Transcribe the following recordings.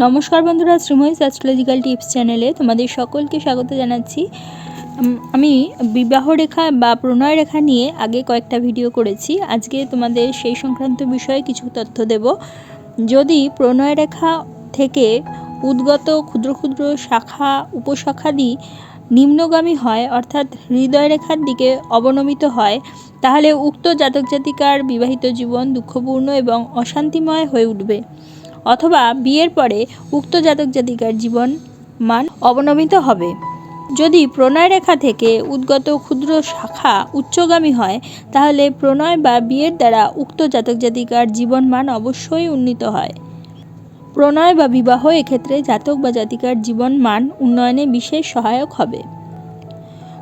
নমস্কার বন্ধুরা Sreemoyee astrological tips চ্যানেলে তোমাদের সকলকে স্বাগত জানাচ্ছি। আমি বিবাহ রেখা বা প্রণয় রেখা নিয়ে আগে কয়েকটা ভিডিও করেছি। আজকে তোমাদের সেই সংক্রান্ত বিষয়ে কিছু তথ্য দেব। যদি প্রণয় রেখা থেকে উদ্গত ক্ষুদ্র ক্ষুদ্র শাখা, উপশাখাদি নিম্নগামী হয়, অর্থাৎ হৃদয় রেখার দিকে অবনমিত হয়, তাহলে উক্ত জাতক জাতিকার বিবাহিত জীবন দুঃখপূর্ণ এবং অশান্তিময় হয়ে উঠবে। অথবা বিয়ের পরে উক্ত জাতক জাতিকার জীবন মান অবনমিত হবে। যদি প্রণয় রেখা থেকে উদ্গত ক্ষুদ্র শাখা উচ্চগামী হয়, তাহলে প্রণয় বা বিয়ের দ্বারা উক্ত জাতক জাতিকার জীবন মান অবশ্যই উন্নীত হয়। প্রণয় বা বিবাহ এক্ষেত্রে জাতক বা জাতিকার জীবন মান উন্নয়নে বিশেষ সহায়ক হবে।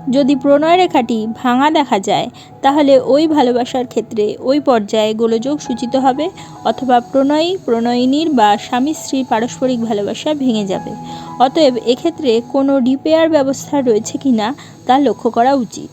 যদি প্রণয় রেখাটি ভাঙা দেখা যায়, তাহলে ওই ভালোবাসার ক্ষেত্রে ওই পর্যায়ে গোলযোগ সূচিত হবে অথবা প্রণয়ী, প্রণয়িনীর বা স্বামী স্ত্রীর পারস্পরিক ভালোবাসা ভেঙে যাবে। অতএব এক্ষেত্রে কোনো রিপেয়ার ব্যবস্থা রয়েছে কিনা তা লক্ষ্য করা উচিত।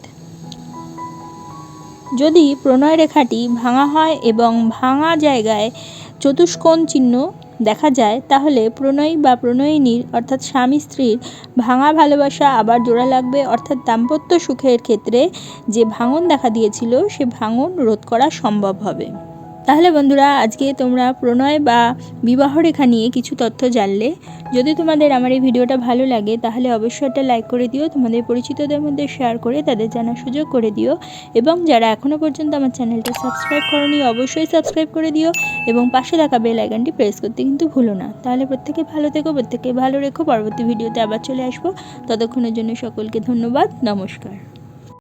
যদি প্রণয় রেখাটি ভাঙা হয় এবং ভাঙা জায়গায় চতুষ্কোণ চিহ্ন দেখা যায়, তাহলে প্রণয়ী বা প্রণয়িনীর, অর্থাৎ স্বামী স্ত্রীর, ভাঙা ভালোবাসা আবার জোড়া লাগবে। অর্থাৎ দাম্পত্য সুখের ক্ষেত্রে যে ভাঙন দেখা দিয়েছিল, সে ভাঙন রোধ করা সম্ভব হবে। তাহলে বন্ধুরা, আজকে তোমরা প্রণয় বা বিবাহ রেখা নিয়ে কিছু তথ্য জানলে। যদি তোমাদের আমার এই ভিডিওটা ভালো লাগে, তাহলে অবশ্যই একটা লাইক করে দিও, তোমাদের পরিচিতদের মধ্যে শেয়ার করে তাদের জানার সুযোগ করে দিও। এবং যারা এখনও পর্যন্ত আমার চ্যানেলটা সাবস্ক্রাইব করনি, অবশ্যই সাবস্ক্রাইব করে দিও এবং পাশে থাকা বেল আইকনটি প্রেস করতে কিন্তু ভুলো না। তাহলে প্রত্যেকে ভালো থেকো, প্রত্যেকে ভালো রেখো, পরবর্তী ভিডিওতে আবার চলে আসব। ততক্ষণের জন্য সকলকে ধন্যবাদ, নমস্কার।